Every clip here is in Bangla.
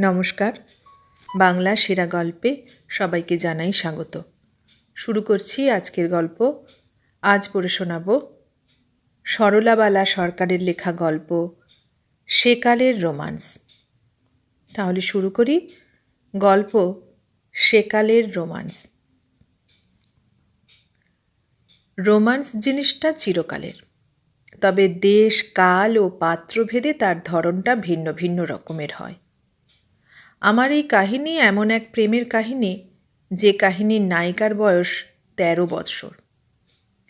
নমস্কার। বাংলা সেরা গল্পে সবাইকে জানাই স্বাগত। শুরু করছি আজকের গল্প। আজ পড়ে শোনাব সরলাবালা সরকারের লেখা গল্প, সেকালের রোমান্স। তাহলে শুরু করি। গল্প, সেকালের রোমান্স। রোমান্স জিনিসটা চিরকালের। তবে দেশ, কাল ও পাত্রভেদে তার ধরনটা ভিন্ন ভিন্ন রকমের হয়। আমার এই কাহিনী এমন এক প্রেমের কাহিনী, যে কাহিনীর নায়িকার বয়স তেরো বৎসর।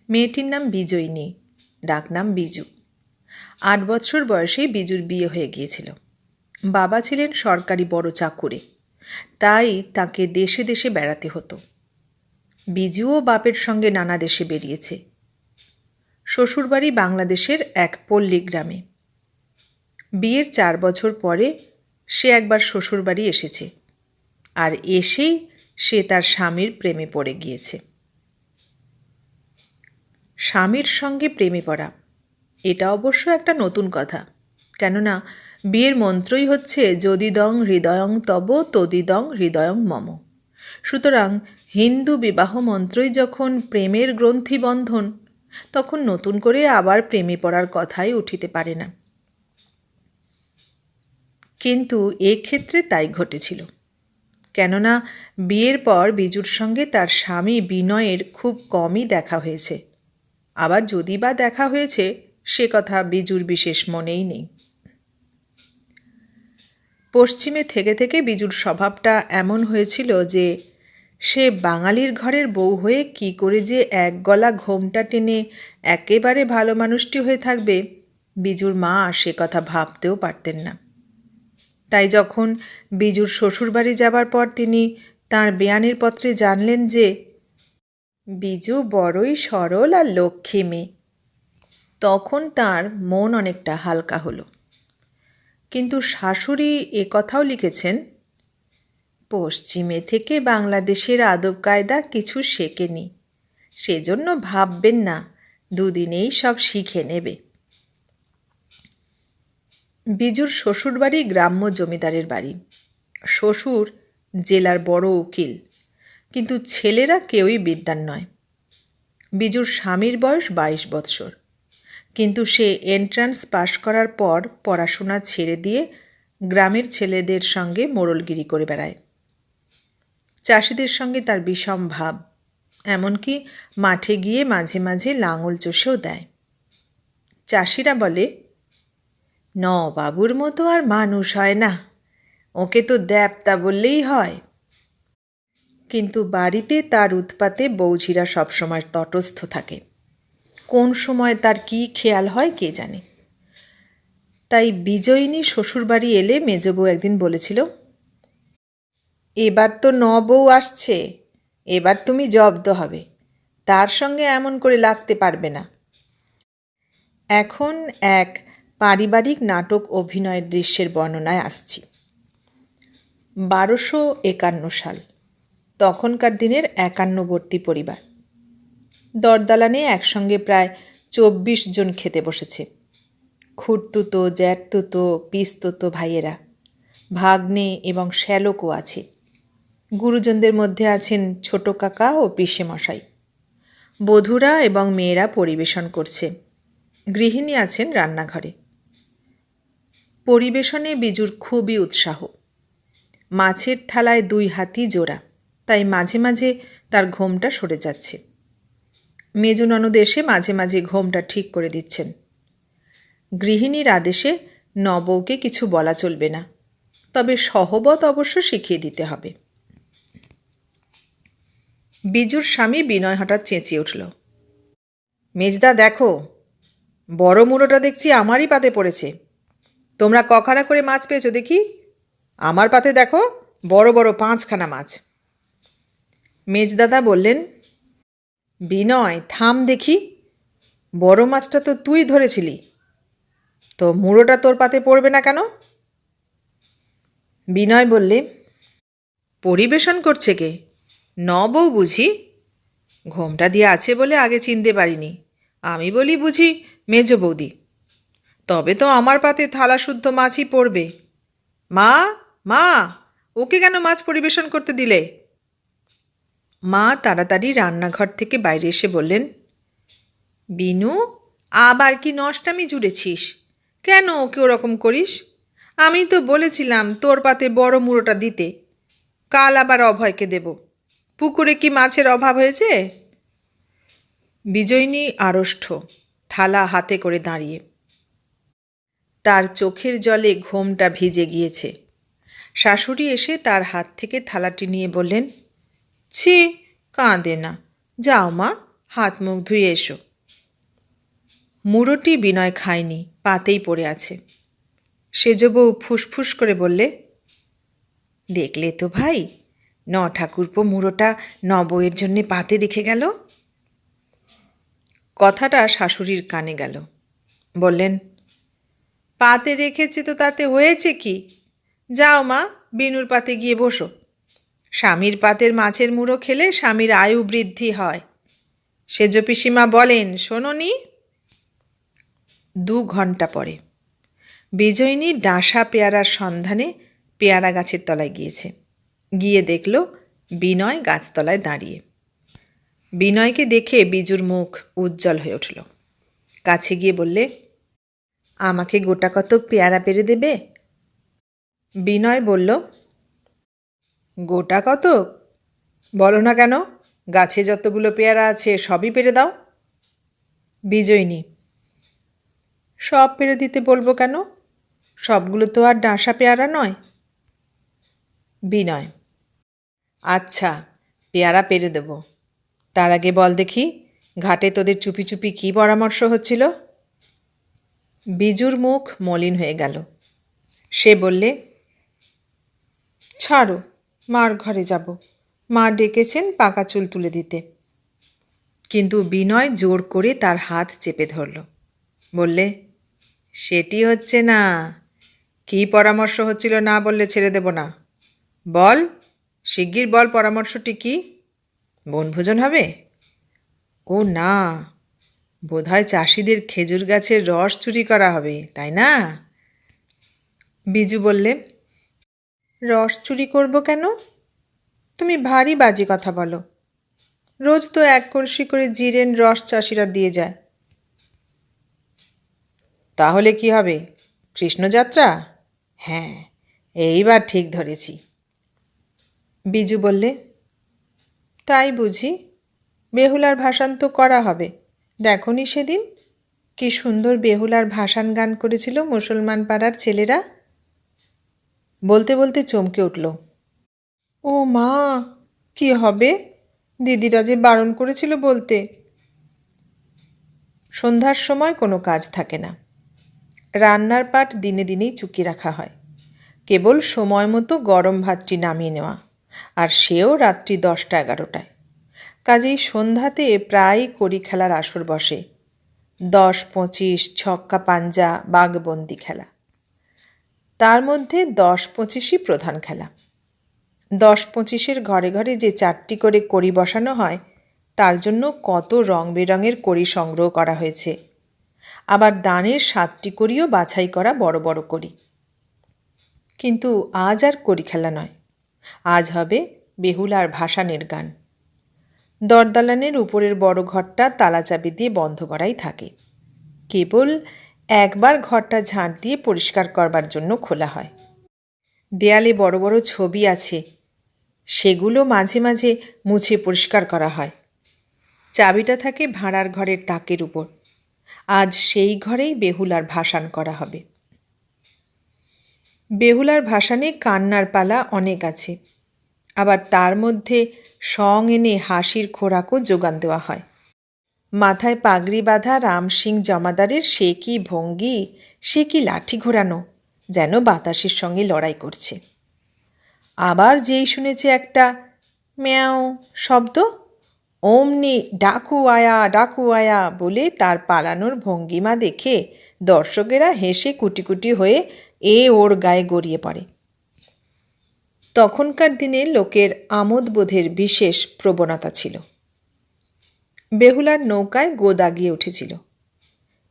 মেয়েটির নাম বিজয়িনী, ডাকনাম বিজু। আট বছর বয়সেই বিজুর বিয়ে হয়ে গিয়েছিল। বাবা ছিলেন সরকারি বড় চাকুরে, তাই তাকে দেশে দেশে বেড়াতে হতো। বিজুও বাপের সঙ্গে নানা দেশে বেরিয়েছে। শ্বশুরবাড়ি বাংলাদেশের এক পল্লী গ্রামে। বিয়ের চার বছর পরে সে একবার শ্বশুরবাড়ি এসেছে। আর এসেই সে তার স্বামীর প্রেমে পড়ে গিয়েছে। স্বামীর সঙ্গে প্রেমে পড়া, এটা অবশ্য একটা নতুন কথা। কেননা, বিয়ের মন্ত্রই হচ্ছে যদিদং হৃদয়ং তব তদিদং হৃদয়ং মম। সুতরাং হিন্দু বিবাহ মন্ত্রই যখন প্রেমের গ্রন্থি বন্ধন তখন নতুন করে আবার প্রেমে পড়ার কথাই উঠিতে পারে না। কিন্তু এক্ষেত্রে তাই ঘটেছিল। কেননা বিয়ের পর বিজুর সঙ্গে তার স্বামী বিনয়ের খুব কমই দেখা হয়েছে। আবার যদি বা দেখা হয়েছে, সে কথা বিজুর বিশেষ মনেই নেই। পশ্চিমে থেকে থেকে বিজুর স্বভাবটা এমন হয়েছিল যে, সে বাঙালির ঘরের বউ হয়ে কি করে যে এক গলা ঘোমটা টেনে একেবারে ভালো মানুষটি হয়ে থাকবে, বিজুর মা সে কথা ভাবতেও পারতেন না। তাই যখন বিজুর শ্বশুরবাড়ি যাবার পর তিনি তার বেয়ানের পত্রে জানলেন যে বিজু বড়ই সরল আর লক্ষ্মী মেয়ে, তখন তার মন অনেকটা হালকা হলো। কিন্তু শাশুড়ি এ কথাও লিখেছেন, পশ্চিমে থেকে বাংলাদেশের আদব কায়দা কিছু শেখেনি, সেজন্য ভাববেন না, দুদিনেই সব শিখে নেবে। বিজুর শ্বশুরবাড়ি গ্রাম্য জমিদারের বাড়ি। শ্বশুর জেলার বড় উকিল, কিন্তু ছেলেরা কেউই বিদ্যান নয়। বিজুর স্বামীর বয়স বাইশ বৎসর, কিন্তু সে এন্ট্রান্স পাশ করার পর পড়াশোনা ছেড়ে দিয়ে গ্রামের ছেলেদের সঙ্গে মোড়লগিরি করে বেড়ায়। চাষিদের সঙ্গে তার বিষম ভাব, এমনকি মাঠে গিয়ে মাঝে মাঝে লাঙল চষেও দেয়। চাষিরা বলে ন বাবুর মতো আর মানুষ হয় না। ওকে তো দ্যাপতা বললেই হয়। কিন্তু বাড়িতে তার উৎপাতে বৌঝিরা সবসময় তটস্থ থাকে। কোন সময় তার কি খেয়াল হয় কে জানে। তাই বিজয়িনী শ্বশুরবাড়ি এলে মেজবউ একদিন বলেছিল, এবার তো ন বউ আসছে, এবার তুমি জব্দ হবে। তার সঙ্গে এমন করে লাগতে পারবে না। এখন এক পারিবারিক নাটক অভিনয়ের দৃশ্যের বর্ণনায় আসছি। বারোশো একান্ন সাল, তখনকার দিনের একান্নবর্তী পরিবার। দরদালানে একসঙ্গে প্রায় চব্বিশ জন খেতে বসেছে। খুঁড়তুতো জ্যাঠতুতো পিস্তুতো ভাইয়েরা, ভাগ্নে এবং শ্যালকও আছে। গুরুজনদের মধ্যে আছেন ছোট কাকা ও পিসে মশাই। বধূরা এবং মেয়েরা পরিবেশন করছে। গৃহিণী আছেন রান্নাঘরে। পরিবেশনে বিজুর খুবই উৎসাহ। মাছের থালায় দুই হাতি জোড়া, তাই মাঝে মাঝে তার ঘোমটা সরে যাচ্ছে। মেজু ননদ এসে মাঝে মাঝে ঘোমটা ঠিক করে দিচ্ছেন। গৃহিণীর আদেশে নবৌকে কিছু বলা চলবে না, তবে সহবত অবশ্য শিখিয়ে দিতে হবে। বিজুর স্বামী বিনয় হঠাৎ চেঁচিয়ে উঠল, মেজদা, দেখো, বড় মুড়োটা দেখছি আমারই পাতে পড়েছে। তোমরা কখানা করে মাছ পেয়েছ দেখি। আমার পাতে দেখো, বড় বড় পাঁচখানা মাছ। মেজদাদা বললেন, বিনয়, থাম দেখি, বড় মাছটা তো তুই ধরেছিলি। তো মুড়োটা তোর পাতে পড়বে না কেন? বিনয় বললে, পরিবেশন করছে কে? ন বউ বুঝি, ঘোমটা দিয়ে আছে বলে আগে চিনতে পারিনি। আমি বলি বুঝি মেজ বৌদি। তবে তো আমার পাতে থালা শুদ্ধ মাছই পড়বে। মা মা, ওকে কেন মাছ পরিবেশন করতে দিলে? মা তাড়াতাড়ি রান্নাঘর থেকে বাইরে এসে বললেন, বিনু, আবার কি নষ্টামি জুড়েছিস? কেন ওকে ওরকম করিস? আমি তো বলেছিলাম তোর পাতে বড় মুড়োটা দিতে। কাল আবার অভয়কে দেব। পুকুরে কি মাছের অভাব হয়েছে? বিজয়িনী আড়ষ্ট, থালা হাতে করে দাঁড়িয়ে তার চোখের জলে ঘোমটা ভিজে গিয়েছে। শাশুড়ি এসে তার হাত থেকে থালাটি নিয়ে বললেন, ছি, কাঁদে না। যাও মা, হাত মুখ ধুয়ে এসো। মুড়োটি বিনয় খায়নি, পাতেই পড়ে আছে। সেজ বউ ফুসফুস করে বললে, দেখলে তো ভাই ন ঠাকুরপো মুড়োটা ন বউয়ের জন্যে পাতে রেখে গেল? কথাটা শাশুড়ির কানে গেল। বললেন পাতে রেখেছে তো তাতে হয়েছে কি? যাও মা, বিনুর পাতে গিয়ে বসো। স্বামীর পাতের মাছের মুড়ো খেলে স্বামীর আয়ু বৃদ্ধি হয়। সেজ পিসিমা বলেন শোনোনি দু ঘণ্টা পরে বিজয়িনী ডাঁসা পেয়ারার সন্ধানে পেয়ারা গাছের তলায় গিয়েছে। গিয়ে দেখল বিনয় গাছতলায় দাঁড়িয়ে। বিনয়কে দেখে বিজুর মুখ উজ্জ্বল হয়ে উঠল। কাছে গিয়ে বললে আমাকে গোটা কত পেয়ারা পেরে দেবে? বিনয় বলল, গোটা কত বলো না কেন, গাছে যতগুলো পেয়ারা আছে সবই পেরে দাও। বিজয়িনী, সব পেরে দিতে বলব কেন? সবগুলো তো আর ডাঁসা পেয়ারা নয়। বিনয় আচ্ছা পেয়ারা পেরে দেব। তার আগে বল দেখি, ঘাটে তোদের চুপি চুপি কী পরামর্শ হচ্ছিল? বিজুর মুখ মলিন হয়ে গেল। সে বললে, ছাড়ো, মার ঘরে যাব। মা ডেকেছেন পাকা চুল তুলে দিতে। কিন্তু বিনয় জোর করে তার হাত চেপে ধরল। বললে, সেটি হচ্ছে না। কী পরামর্শ হচ্ছিল না বললে ছেড়ে দেব না। বল, শিগগির বল পরামর্শটি কি? বনভোজন হবে? ও না বোধহয় চাষিদের খেজুর গাছের রস চুরি করা হবে, তাই না? বিজু বললে, রস চুরি করব কেন? তুমি ভারী বাজে কথা বলো। রোজ তো এক কলসি করে জিরেন রস চাষিরা দিয়ে যায়। তাহলে কি হবে? কৃষ্ণযাত্রা? হ্যাঁ এইবার ঠিক ধরেছি। বিজু বললে, তাই বুঝি, বেহুলার ভাসান তো করা হবে। দেখনি সেদিন? কি সুন্দর বেহুলার ভাসান গান করেছিল মুসলমান পাড়ার ছেলেরা। বলতে বলতে চমকে উঠল। ও মা, কি হবে? দিদিরা যে বারণ করেছিল বলতে। সন্ধ্যার সময় কোনো কাজ থাকে না। রান্নার পাট দিনে দিনেই চুকিয়ে রাখা হয়। কেবল সময় মতো গরম ভাতটি নামিয়ে নেওয়া। আর সেও রাত্রি দশটা এগারোটায়। কাজেই সন্ধ্যাতে প্রায় কড়ি খেলার আসর বসে। দশ, পঁচিশ, ছক্কা, পাঞ্জা, বাঘবন্দি খেলা। তার মধ্যে দশ, পঁচিশই প্রধান খেলা। দশ, পঁচিশের ঘরে ঘরে যে চারটি করে কড়ি বসানো হয়, তার জন্য কত রং বেরঙের কড়ি সংগ্রহ করা হয়েছে। আবার দানের সাতটি করিও বাছাই করা বড় বড় করি কিন্তু আজ আর করি খেলা নয়। আজ হবে বেহুলার ভাসানের গান। দরদালানের উপরের বড় ঘরটা তালা চাবি দিয়ে বন্ধ করাই থাকে। কেবল একবার ঘরটা ঝাঁট দিয়ে পরিষ্কার করবার জন্য খোলা হয়। দেয়ালে বড় বড় ছবি আছে। সেগুলো মাঝে মাঝে মুছে পরিষ্কার করা হয়। চাবিটা থাকে ভাড়ার ঘরের তাকের উপর। আজ সেই ঘরেই বেহুলার ভাসান করা হবে। বেহুলার ভাসানে কান্নার পালা অনেক আছে। আবার তার মধ্যে সং এনে হাসির খোরাকও যোগান দেওয়া হয়। মাথায় পাগড়ি বাঁধা রাম সিং জমাদারের সে কি ভঙ্গি, সে কি লাঠি ঘোরানো, যেন বাতাসের সঙ্গে লড়াই করছে। আবার যেই শুনেছে একটা ম্যাও শব্দ, অমনি ডাকু আয়া ডাকু আয়া বলে তার পালানোর ভঙ্গিমা দেখে দর্শকেরা হেসে কুটি কুটি হয়ে এ ওর গায়ে গড়িয়ে পড়ে। তখনকার দিনে লোকের আমোদবোধের বিশেষ প্রবণতা ছিল। বেহুলার নৌকায় গোদা গিয়ে উঠেছিল।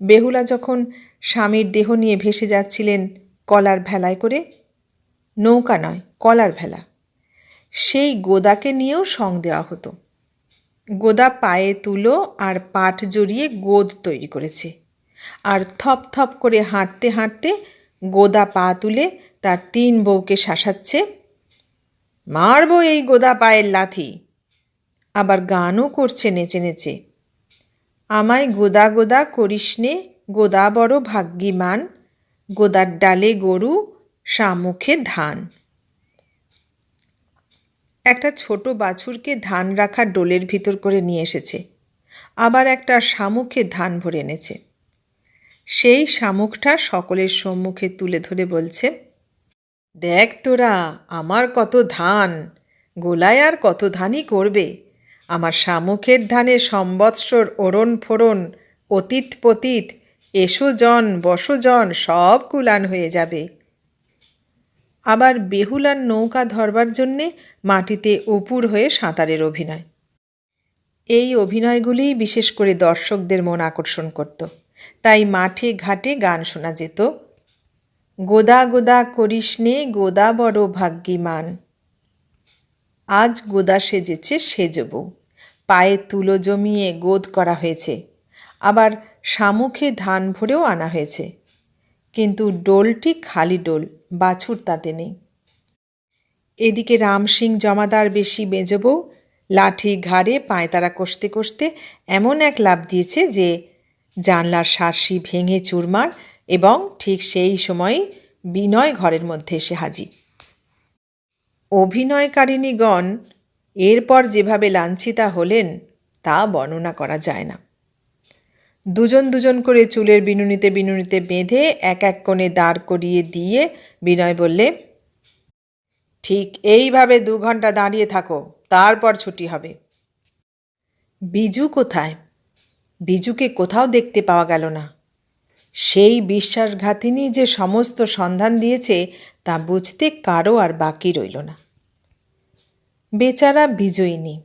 বেহুলা যখন স্বামীর দেহ নিয়ে ভেসে যাচ্ছিলেন কলার ভেলায় করে, নৌকা নয়, কলার ভেলা, সেই গোদাকে নিয়েও সং দেওয়া হতো। গোদা পায়ে তুলো আর পাট জড়িয়ে গোদ তৈরি করেছে আর থপ থপ করে হাঁটতে হাঁটতে গোদা পা তুলে তার তিন বউকে শাসাচ্ছে মারবো এই গোদা পায়ের লাথি। আবার গানও করছে নেচে নেচে। আমায় গোদা গোদা করিস নে, গোদা বড় ভাগ্যিমান, গোদার ডালে গরু, শামুখে ধান। একটা ছোট বাছুরকে ধান রাখা ডোলের ভিতর করে নিয়ে এসেছে। আবার একটা শামুখে ধান ভরে এনেছে। সেই শামুকটা সকলের সম্মুখে তুলে ধরে বলছে দেখ তোরা, আমার কত ধান, গোলায় আর কত ধানই করবে। আমার শামুখের ধানে সম্বৎসর ওরণ ফোড়ন অতীত পতীত, এসো জন, বসো জন, সব কুলান হয়ে যাবে। আবার বেহুলার নৌকা ধরবার জন্যে মাটিতে উপুর হয়ে সাঁতারের অভিনয়। এই অভিনয়গুলিই বিশেষ করে দর্শকদের মন আকর্ষণ করত। তাই মাঠে ঘাটে গান শোনা যেত। গোদা গোদা করিস নে, গোদা বড় ভাগ্যিমান। আজ গোদা সেজেছে সেজবউ পায়ে তুলো জমিয়ে গোদ করা হয়েছে। আবার শামুখে ধান ভরেও আনা হয়েছে। কিন্তু ডোলটি খালি ডোল, বাছুর তাতে নেই। এদিকে রাম সিং জমাদার বেশি বেজবউ লাঠি ঘাড়ে পায়তারা কষতে কষতে এমন এক লাভ দিয়েছে যে জানলার সারসি ভেঙে চুরমার এবং ঠিক সেই সময় বিনয় ঘরের মধ্যে এসে হাজির। অভিনয়কারিণীগণ এরপর যেভাবে লাঞ্ছিতা হলেন, তা বর্ণনা করা যায় না। দুজন দুজন করে চুলের বিনুনিতে বিনুনিতে বেঁধে এক এক কোণে দাঁড় করিয়ে দিয়ে বিনয় বললে, ঠিক এইভাবে দু ঘণ্টা দাঁড়িয়ে থাকো, তারপর ছুটি হবে। বিজু কোথায়? বিজুকে কোথাও দেখতে পাওয়া গেল না। সেই বিশ্বাসঘাতিনী যে সমস্ত সন্ধান দিয়েছে তা বুঝতে কারও আর বাকি রইল না। বেচারা বিজয়িনী,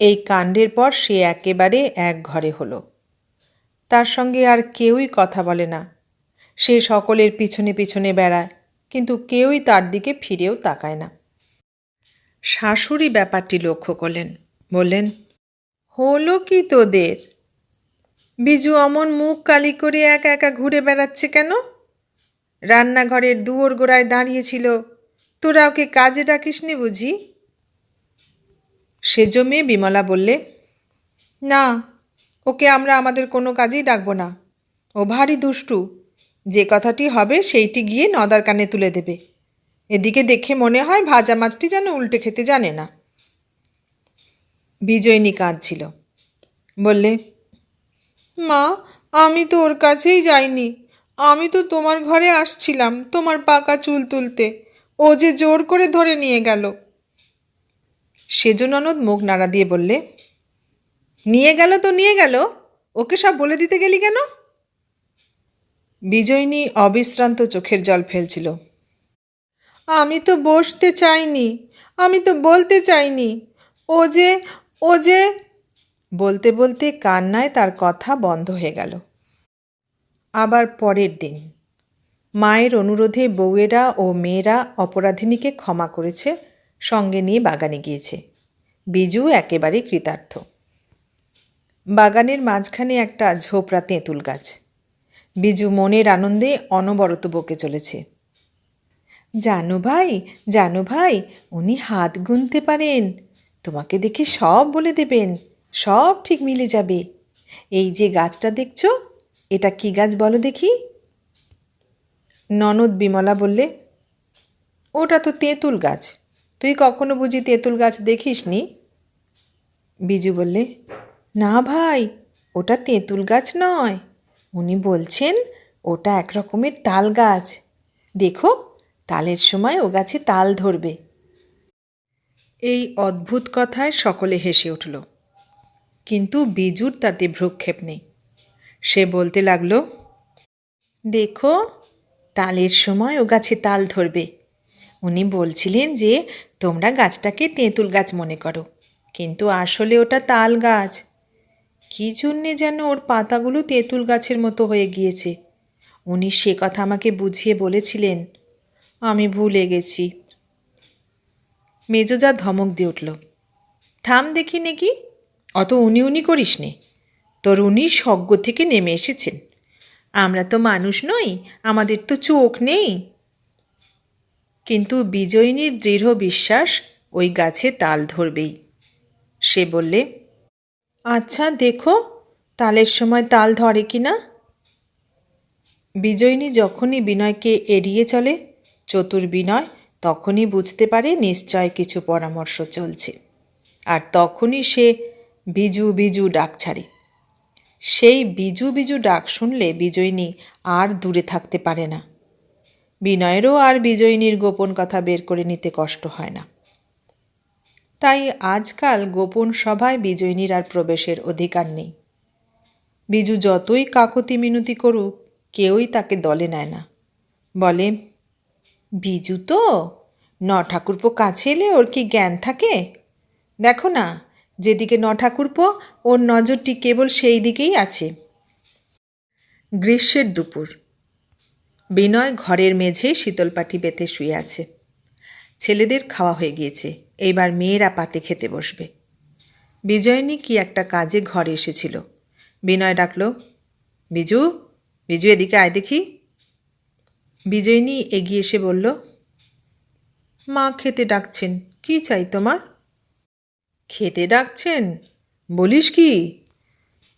এই কাণ্ডের পর সে একেবারে এক ঘরে হলো। তার সঙ্গে আর কেউই কথা বলে না। সে সকলের পিছনে পিছনে বেড়ায়, কিন্তু কেউই তার দিকে ফিরেও তাকায় না। শাশুড়ি ব্যাপারটি লক্ষ্য করলেন, বললেন, হলো কি তোদের? বিজু অমন মুখ কালি করে একা একা ঘুরে বেড়াচ্ছে কেন? রান্নাঘরের দুয়োর গোড়ায় দাঁড়িয়েছিল তোরা ওকে কাজে ডাকিসনি বুঝি? সেজ মেয়ে বিমলা বললে, না, ওকে আমরা আমাদের কোনো কাজেই ডাকবো না। ও ভারী দুষ্টু। যে কথাটি হবে সেইটি গিয়ে নদার কানে তুলে দেবে। এদিকে দেখে মনে হয় ভাজা মাছটি যেন উল্টে খেতে জানে না। বিজয়িনী কাঁদছিল। বললে মা, আমি তো ওর কাছেই যাইনি। আমি তো তোমার ঘরে আসছিলাম, তোমার পাকা চুল তুলতে। ও যে জোর করে ধরে নিয়ে গেল। সেজ ননদ মুখ নাড়া দিয়ে বললে, নিয়ে গেল তো নিয়ে গেল, ওকে সব বলে দিতে গেলি কেন? বিজয়িনী অবিশ্রান্ত চোখের জল ফেলছিল। আমি তো বসতে চাইনি, আমি তো বলতে চাইনি। ও যে ও যে বলতে বলতে কান্নায় তার কথা বন্ধ হয়ে গেল। আবার পরের দিন, মায়ের অনুরোধে বউয়েরা ও মেয়েরা অপরাধিনীকে ক্ষমা করেছে, সঙ্গে নিয়ে বাগানে গিয়েছে। বিজু একেবারে কৃতার্থ। বাগানের মাঝখানে একটা ঝোপড়া তেঁতুল গাছ। বিজু মনের আনন্দে অনবরত বকে চলেছে। জানো ভাই জানো ভাই, উনি হাত গুনতে পারেন। তোমাকে দেখে সব বলে দেবেন। সব ঠিক মিলে যাবে। এই যে গাছটা দেখছ, এটা কি গাছ বলো দেখি? ননদ বিমলা বললে, ওটা তো তেঁতুল গাছ। তুই কখনো বুঝি তেঁতুল গাছ দেখিস নি বিজু বললে, না ভাই, ওটা তেঁতুল গাছ নয়। উনি বলছেন ওটা এক রকমের তাল গাছ। দেখো, তালের সময় ও গাছে তাল ধরবে। এই অদ্ভুত কথায় সকলে হেসে উঠল। কিন্তু বিজুর তাতে ভ্রুক্ষেপ নেই। সে বলতে লাগল, দেখো, তালের সময় ও গাছে তাল ধরবে। উনি বলছিলেন যে, তোমরা গাছটাকে তেঁতুল গাছ মনে করো, কিন্তু আসলে ওটা তাল গাছ। কী জন্যে যেন ওর পাতাগুলো তেঁতুল গাছের মতো হয়ে গিয়েছে। উনি সে কথা আমাকে বুঝিয়ে বলেছিলেন, আমি ভুলে গেছি। মেজোজা ধমক দিয়ে উঠল, থাম দেখি নাকি অত উনি উনি করিস নে তোর উনি স্বজ্ঞ থেকে নেমে এসেছেন। আমরা তো মানুষ নই, আমাদের তো চোখ নেই। কিন্তু বিজয়িনীর দৃঢ় বিশ্বাস ওই গাছে তাল ধরবেই। সে বললে আচ্ছা দেখো, তালের সময় তাল ধরে কি না? বিজয়িনী যখনই বিনয়কে এড়িয়ে চলে চতুর বিনয় তখনই বুঝতে পারে নিশ্চয় কিছু পরামর্শ চলছে। আর তখনই সে বিজু বিজু ডাক ছাড়ে। সেই বিজু বিজু ডাক শুনলে বিজয়িনী আর দূরে থাকতে পারে না। বিনয়েরও আর বিজয়িনীর গোপন কথা বের করে নিতে কষ্ট হয় না। তাই আজকাল গোপন সভায় বিজয়িনীর আর প্রবেশের অধিকার নেই। বিজু যতই কাকতি মিনতি করুক, কেউই তাকে দলে নেয় না। বলে, বিজু তো? ন ঠাকুরপো কাছে এলে ওর কি জ্ঞান থাকে? দেখো না যেদিকে ন ঠাকুরপো ওর নজরটি কেবল সেই দিকেই আছে। গ্রীষ্মের দুপুর। বিনয় ঘরের মেঝে শীতলপাটি বেঁধে শুয়ে আছে। ছেলেদের খাওয়া হয়ে গিয়েছে। এইবার মেয়েরা পাতে খেতে বসবে। বিজয়নী কি একটা কাজে ঘরে এসেছিল। বিনয় ডাকল, বিজু বিজু এদিকে আয় দেখি। বিজয়নী এগিয়ে এসে বলল, মা খেতে ডাকছেন, কি চাই তোমার? খেতে ডাকছেন। বলিস কি?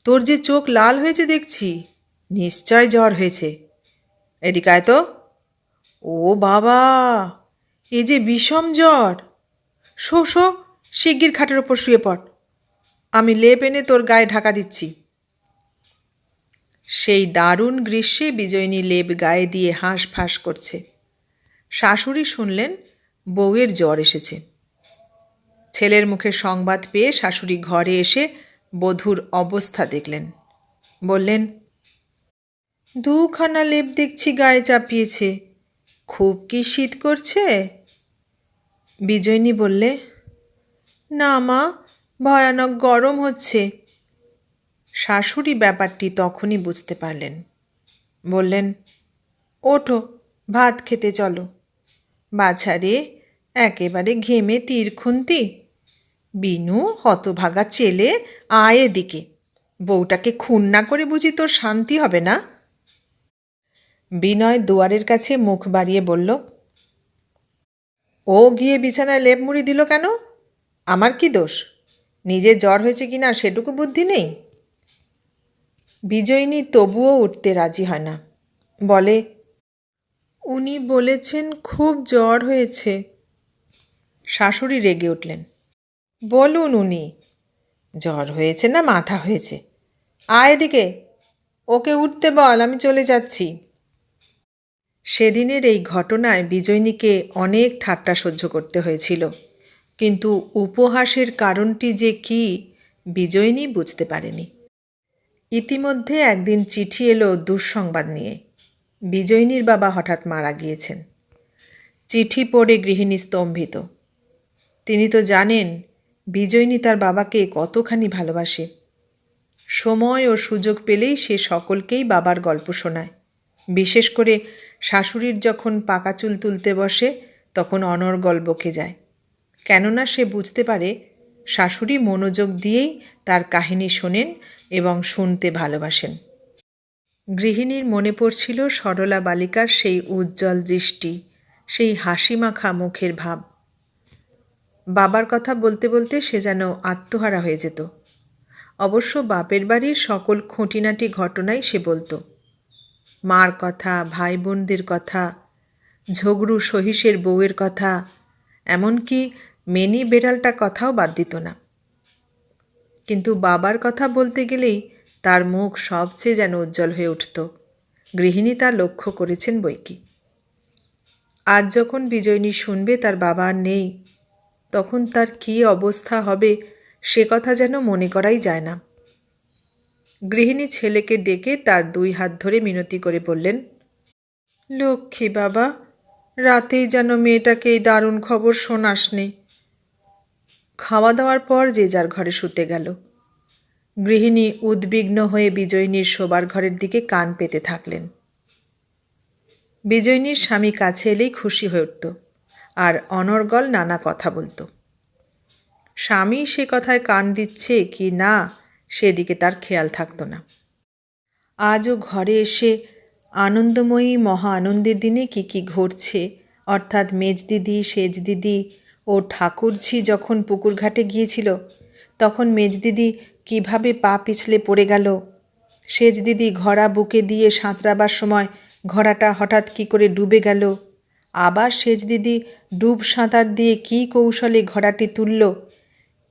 তোর যে চোখ লাল হয়েছে দেখছি, নিশ্চয় জ্বর হয়েছে। এদিকে আয় তো। ও বাবা, এ যে বিষম জ্বর। শো শো, শিগগির খাটের ওপর শুয়ে পড়। আমি লেপ এনে তোর গায়ে ঢাকা দিচ্ছি। সেই দারুণ গ্রীষ্মে বিজয়িনী লেপ গায়ে দিয়ে হাঁস ফাঁস করছে। শাশুড়ি শুনলেন, বউয়ের জ্বর এসেছে। ছেলের মুখে সংবাদ পেয়ে শাশুড়ি ঘরে এসে বধূর অবস্থা দেখলেন। বললেন, দুখানা লেপ দেখছি গায়ে চাপিয়েছে। খুব কি শীত করছে? বিজয়িনী বললে, না মা, ভয়ানক গরম হচ্ছে। শাশুড়ি ব্যাপারটি তখনই বুঝতে পারলেন। বললেন, ওঠো, ভাত খেতে চলো। বাছারে একেবারে ঘেমে তীর খুন্তি বিনু হতভাগা চেলে আয় এদিকে। বউটাকে খুন না করে বুঝি তোর শান্তি হবে না? বিনয় দুয়ারের কাছে মুখ বাড়িয়ে বলল, ও গিয়ে বিছানায় লেপ মুড়ি দিল কেন? আমার কি দোষ? নিজে জ্বর হয়েছে কি না সেটুকু বুদ্ধি নেই? বিজয়িনী তবুও উঠতে রাজি হয় না। বলে, উনি বলেছেন খুব জ্বর হয়েছে। শাশুড়ি রেগে উঠলেন। বলুন উনি। জ্বর হয়েছে না মাথা হয়েছে? আয় দিকে ওকে উঠতে বল, আমি চলে যাচ্ছি। সেদিনের এই ঘটনায় বিজয়নীকে অনেক ঠাট্টা সহ্য করতে হয়েছিল। কিন্তু উপহাসের কারণটি যে কি, বিজয়িনী বুঝতে পারেনি। ইতিমধ্যে একদিন চিঠি এলো দুঃসংবাদ নিয়ে। বিজয়িনীর বাবা হঠাৎ মারা গিয়েছেন। চিঠি পড়ে গৃহিণী স্তম্ভিত। তিনি তো জানেন বিজয়িনী তার বাবাকে কতখানি ভালোবাসে। সময় ও সুযোগ পেলেই সে সকলকেই বাবার গল্প শোনায়। বিশেষ করে শাশুড়ির যখন পাকা চুল তুলতে বসে, তখন অনর্গল বকে যায়। কেননা সে বুঝতে পারে, শাশুড়ি মনোযোগ দিয়েই তার কাহিনী শোনেন এবং শুনতে ভালোবাসেন। গৃহিণীর মনে পড়ছিল সরলা বালিকার সেই উজ্জ্বল দৃষ্টি, সেই হাসি মাখা মুখের ভাব। বাবার কথা বলতে বলতে সে যেন আত্মহারা হয়ে যেত। অবশ্য বাপের বাড়ির সকল খুঁটিনাটি ঘটনাই সে বলতো। মার কথা ভাই বোনদের কথা, ঝগড়ু সহিসের বউয়ের কথা, এমনকি মেনি বেড়ালটা কথাও বাদ দিত না। কিন্তু বাবার কথা বলতে গেলেই তার মুখ সবচেয়ে যেন উজ্জ্বল হয়ে উঠত। গৃহিণী তা লক্ষ্য করেছেন বইকি আজ যখন বিজয়িনী শুনবে তার বাবা আর নেই তখন তার কী অবস্থা হবে, সে কথা যেন মনে করাই যায় না। গৃহিণী ছেলেকে ডেকে তার দুই হাত ধরে মিনতি করে বললেন, লক্ষ্মী বাবা, রাতেই যেন মেয়েটাকে এই দারুণ খবর শোনাস নে খাওয়া দাওয়ার পর যে যার ঘরে শুতে গেল। গৃহিণী উদ্বিগ্ন হয়ে বিজয়িনীর শোবার ঘরের দিকে কান পেতে থাকলেন। বিজয়িনীর স্বামী কাছে এলেই খুশি হয়ে উঠত। আর অনর্গল নানা কথা বলতো। স্বামী সে কথায় কান দিচ্ছে কি না, সেদিকে তার খেয়াল থাকতো না। আজও ঘরে এসে আনন্দময়ী মহা আনন্দের দিনে কি কি ঘটছে, অর্থাৎ মেজদিদি সেজদিদি ও ঠাকুরঝি যখন পুকুরঘাটে গিয়েছিল, তখন মেজদিদি কীভাবে পা পিছলে পড়ে গেল সেজদিদি ঘোড়া বুকে দিয়ে সাঁতরাবার সময় ঘোড়াটা হঠাৎ কি করে ডুবে গেল আবার সেজ দিদি ডুব সাঁতার দিয়ে কী কৌশলে ঘোড়াটি তুলল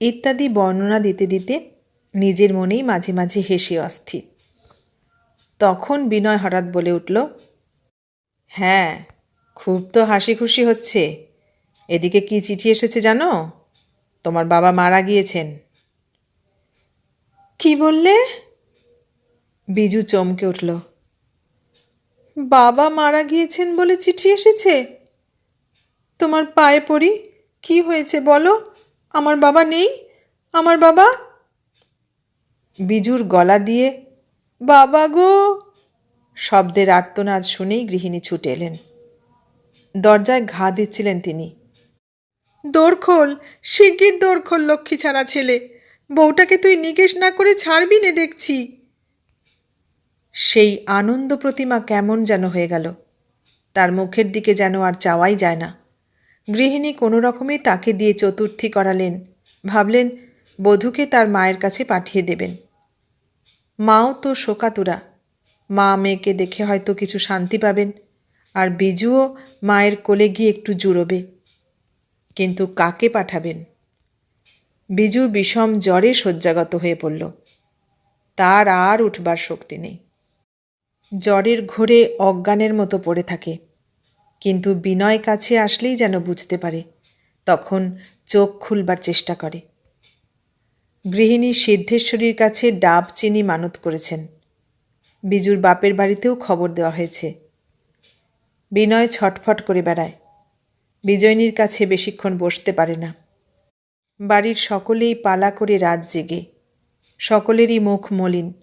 ইত্যাদি বর্ণনা দিতে দিতে নিজের মনেই মাঝে মাঝে হেসে অস্থির। তখন বিনয় হঠাৎ বলে উঠল হ্যাঁ খুব তো হাসি খুশি হচ্ছে। এদিকে কি চিঠি এসেছে জানো? তোমার বাবা মারা গিয়েছেন। কি বললে? বিজু চমকে উঠল বাবা মারা গিয়েছেন বলে চিঠি এসেছে। তোমার পায়ে পড়ি, কি হয়েছে বলো? আমার বাবা নেই? আমার বাবা? বিজুর গলা দিয়ে, বাবা গো! শব্দের আর্তনাদ শুনেই গৃহিণী ছুটে এলেন। দরজায় ঘা দিচ্ছিলেন তিনি। দৌড় খোল, শিগগির দৌড় খোল, লক্ষ্মী ছাড়া ছেলে। বউটাকে তুই নিকেশ না করে ছাড়বি নে দেখছি। সেই আনন্দ প্রতিমা কেমন যেন হয়ে গেল। তার মুখের দিকে যেন আর চাওয়াই যায় না। গৃহিণী কোনো রকমে তাকে দিয়ে চতুর্থী করালেন। ভাবলেন, বধূকে তার মায়ের কাছে পাঠিয়ে দেবেন। মাও তো শোকাতুরা। মা মেয়েকে দেখে হয়তো কিছু শান্তি পাবেন, আর বিজুও মায়ের কোলে গিয়ে একটু জুড়োবে। কিন্তু কাকে পাঠাবেন? বিজু বিষম জ্বরে শয্যাগত হয়ে পড়ল। তার আর উঠবার শক্তি নেই। জ্বরের ঘোরে অজ্ঞানের মতো পড়ে থাকে। কিন্তু বিনয় কাছে আসলেই যেন বুঝতে পারে, তখন চোখ খুলবার চেষ্টা করে। গৃহিণী সিদ্ধেশ্বরীর কাছে ডাব চিনি মানত করেছেন। বিজুর বাপের বাড়িতেও খবর দেওয়া হয়েছে। বিনয় ছটফট করে বেড়ায়। বিজয়নীর কাছে বেশিক্ষণ বসতে পারে না। বাড়ির সকলেই পালা করে রাত জেগে। সকলেরই মুখ মলিন।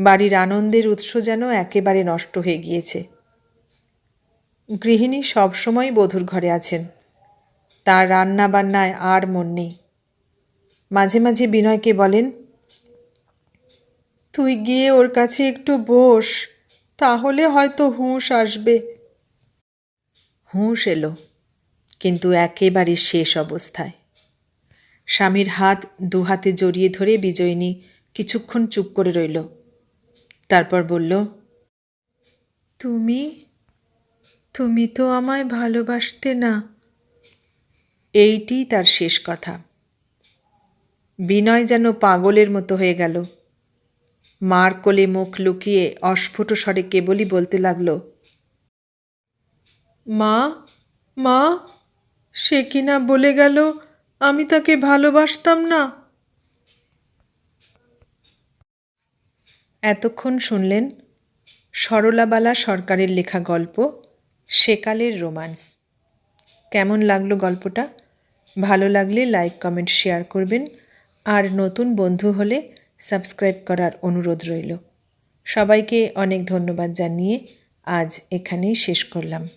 বাড়ির আনন্দের উৎস যেন একেবারে নষ্ট হয়ে গিয়েছে। গৃহিণী সবসময় বধুর ঘরে আছেন। তার রান্না বান্নায় আর মন নেই। মাঝে মাঝে বিনয়কে বলেন, তুই গিয়ে ওর কাছে একটু বস, তাহলে হয়তো হুঁশ আসবে। হুঁশ এলো, কিন্তু একেবারে শেষ অবস্থায়। স্বামীর হাত দুহাতে জড়িয়ে ধরে বিজয়িনী কিছুক্ষণ চুপ করে রইল। তারপর বলল তুমি তুমি তো আমায় ভালোবাসতে না। এইটি তার শেষ কথা। বিনয় যেন পাগলের মতো হয়ে গেল। মার কোলে মুখ লুকিয়ে অস্ফুট স্বরে কেবলই বলতে লাগল মা মা সে কিনা বলে গেল আমি তাকে ভালোবাসতাম না? এতক্ষণ শুনলেন সরলাবালা সরকারের লেখা গল্প, সেকালের রোমান্স। কেমন লাগল গল্পটা? ভালো লাগলে লাইক, কমেন্ট, শেয়ার করবেন। আর নতুন বন্ধু হলে সাবস্ক্রাইব করার অনুরোধ রইল। সবাইকে অনেক ধন্যবাদ জানিয়ে আজ এখানেই শেষ করলাম।